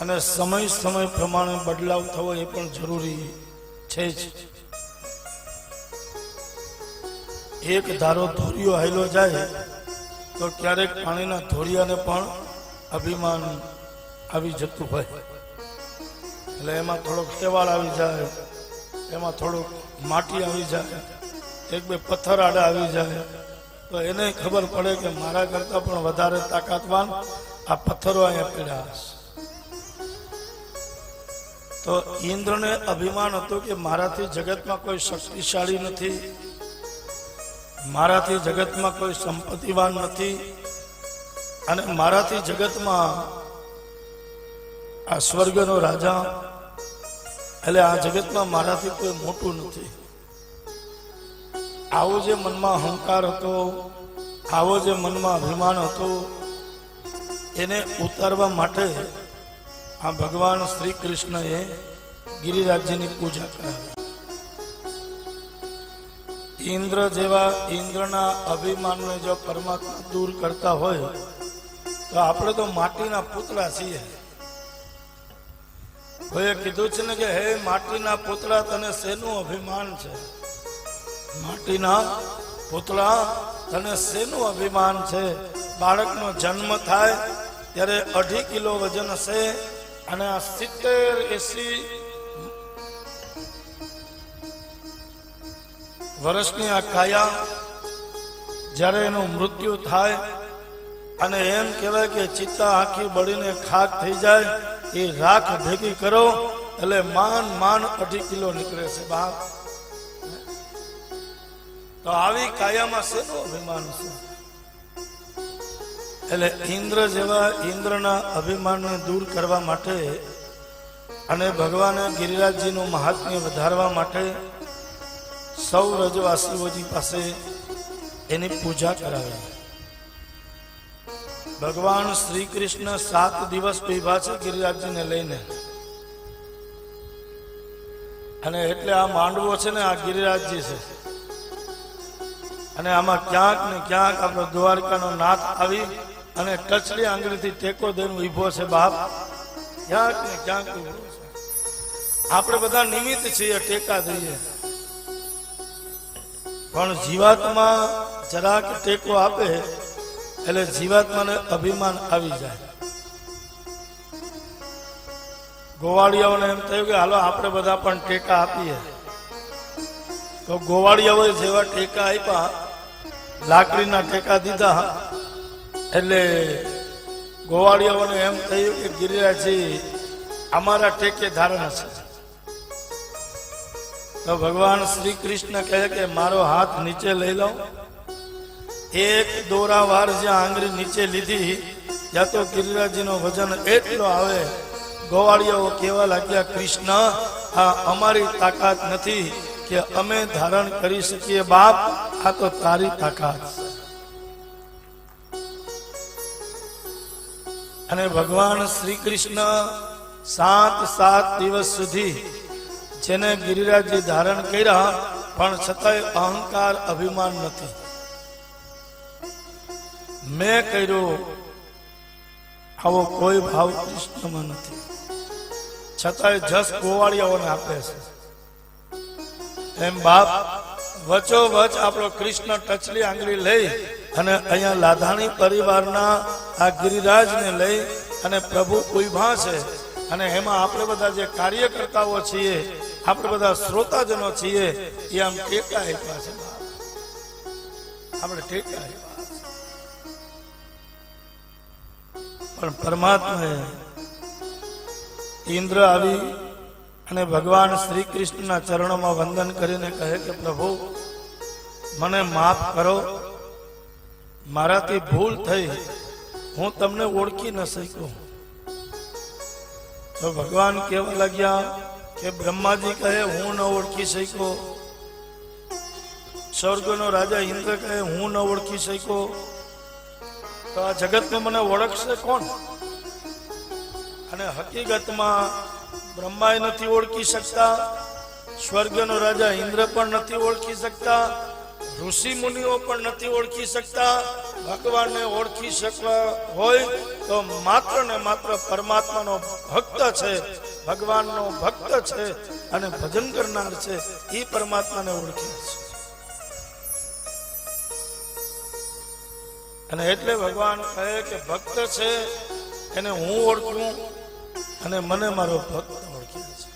અને સમય સમય પ્રમાણે બદલાવ થવો એ પણ જરૂરી છે જ. એક ધારો ધોરિયો હાલ્યો જાય, તો ક્યારેક પાણીના ધોરિયાને પણ અભિમાન આવી જતું હોય. એટલે એમાં થોડોક કેવાળ આવી જાય, એમાં થોડુંક માટી આવી જાય, એક બે પથ્થર આડા આવી જાય, તો એને ખબર પડે કે મારા કરતા પણ વધારે તાકાતવાન આ પથ્થરો અહીંયા પીડા હશે. તો ઇન્દ્રને અભિમાન હતું કે મારાથી જગતમાં કોઈ શક્તિશાળી નથી, મારાથી જગતમાં કોઈ સંપત્તિવાન નથી, અને મારાથી જગતમાં આ સ્વર્ગનો રાજા, એટલે આ જગતમાં મારાથી કોઈ મોટું નથી. આવો જે મનમાં અહંકાર હતો, આવો જે મનમાં અભિમાન હતો, એને ઉતારવા માટે આ ભગવાન શ્રી કૃષ્ણએ ગિરિરાજ્યની પૂજા કરાવી. ઇન્દ્ર જેવા ઇન્દ્રના અભિમાનને જો પરમાત્મા દૂર કરતા હોય, તો આપણે તો માટીના પુતળા છીએ. કોઈએ કીધું છે ને કે, હે માટીના પુતળા, તને શેનું અભિમાન છે? માટીના પુતળા, તને શેનું અભિમાન છે? બાળકનો જન્મ થાય ત્યારે અઢી કિલો વજન હશે અને આ સિત્તેર એસી વર્ષની આ કાયા જ્યારે એનું મૃત્યુ થાય અને એમ કહેવાય કે ચિત્તા આખી બળીને ખાક થઈ જાય, એ રાખ ભેગી કરો, એટલે માન માન અઢી કિલો નીકળે છે બાપ. તો આવી કાયામાં શેનો અભિમાન છે? એટલે ઇન્દ્ર જેવા ઇન્દ્રના અભિમાનને દૂર કરવા માટે અને ભગવાન ગિરિરાજજીનું મહાત્મ્ય વધારવા માટે સૌ રજવાસીઓજી પાસે એની પૂજા કરાવી. ભગવાન શ્રી કૃષ્ણ સાત દિવસ પીભા છે ગિરિરાજજીને લઈને. અને એટલે આ માંડવો છે ને, આ ગિરિરાજજી છે. અને આમાં ક્યાંક ને ક્યાંક આપણો દ્વારકાનો નાથ આવી અને ટચલી આંગળીથી ટેકો દઈને ઊભો છે બાપ. ક્યાંક આપણે બધા નિમિત્ત છીએ, ટેકા દઈએ. પણ જીવાત્મા જરાક ટેકો આપે, એટલે જીવાત્માને અભિમાન આવી જાય. ગોવાળિયાઓને એમ થયું કે, હાલો, આપણે બધા પણ ટેકા આપીએ. તો ગોવાળિયાઓએ જેવા ટેકા આપ્યા, લાકડીના ટેકા દીધા એટલે ગોવાળીઓને એમ થયું કે ગિરિરાજજી, અમારા ટેકે ધારણ છે. તો ભગવાન શ્રી કૃષ્ણ કહે કે મારો હાથ નીચે લઈ લો. એક દોરા વાર જ્યાં આંગળી નીચે લીધી ત્યાં તો ગિરિરાજજીનો વજન એટલો આવે, ગોવાળિયાઓ કહેવા લાગ્યા, કૃષ્ણ, આ અમારી તાકાત નથી કે અમે ધારણ કરી શકીએ બાપ, આ તો તારી તાકાત. છે અને ભગવાન શ્રી કૃષ્ણ સાત સાત દિવસ સુધી જેને ગિરિરાજજી ધારણ કર્યા, પણ છતાંય અહંકાર અભિમાન નથી. મેં કર્યો આવો કોઈ ભાવ કૃષ્ણમાં નથી. છતાંય જસ ગોવાળિયાઓને આપે છે. એમ બાપ વચો વચ આપણો કૃષ્ણ ટચલી આંગળી લઈ અને અહીંયા લાધાણી પરિવારના આ ગિરિરાજને લઈ અને પ્રભુ ઊભા છે. અને એમાં આપણે બધા જે કાર્યકર્તાઓ છીએ, આપણે બધા શ્રોતાજનો છીએ, એ આમ ટેકા આપ્યા છે. આપણે ટેકા પણ પરમાત્માએ ઇન્દ્ર આવી અને ભગવાન શ્રી કૃષ્ણના ચરણોમાં વંદન કરીને કહે કે, પ્રભુ, મને માફ કરો. મારાથી ભૂલ થઈ. હું તમને ઓળખી ન શક્યો. તો ભગવાન કહેવા લાગ્યા કે બ્રહ્માજી કહે, હું ન ઓળખી શક્યો. સ્વર્ગનો રાજા ઇન્દ્ર કહે, હું ન ઓળખી શક્યો. તો આ જગતને મને ઓળખશે કોણ? અને હકીકતમાં બ્રહ્માએ નથી ઓળખી શકતા, સ્વર્ગનો રાજા ઇન્દ્ર પણ નથી ઓળખી શકતા, ઋષિ મુનિઓ પણ નથી ઓળખી શકતા ભગવાનને ઓળખી શકવા હોય તો માત્ર ને માત્ર પરમાત્માનો ભક્ત છે, ભગવાનનો ભક્ત છે અને ભજન કરનાર છે, એ પરમાત્માને ઓળખે છે. અને એટલે ભગવાન કહે કે ભક્ત છે, એને હું ઓળખું અને મને મારો ભક્ત ઓળખે છે.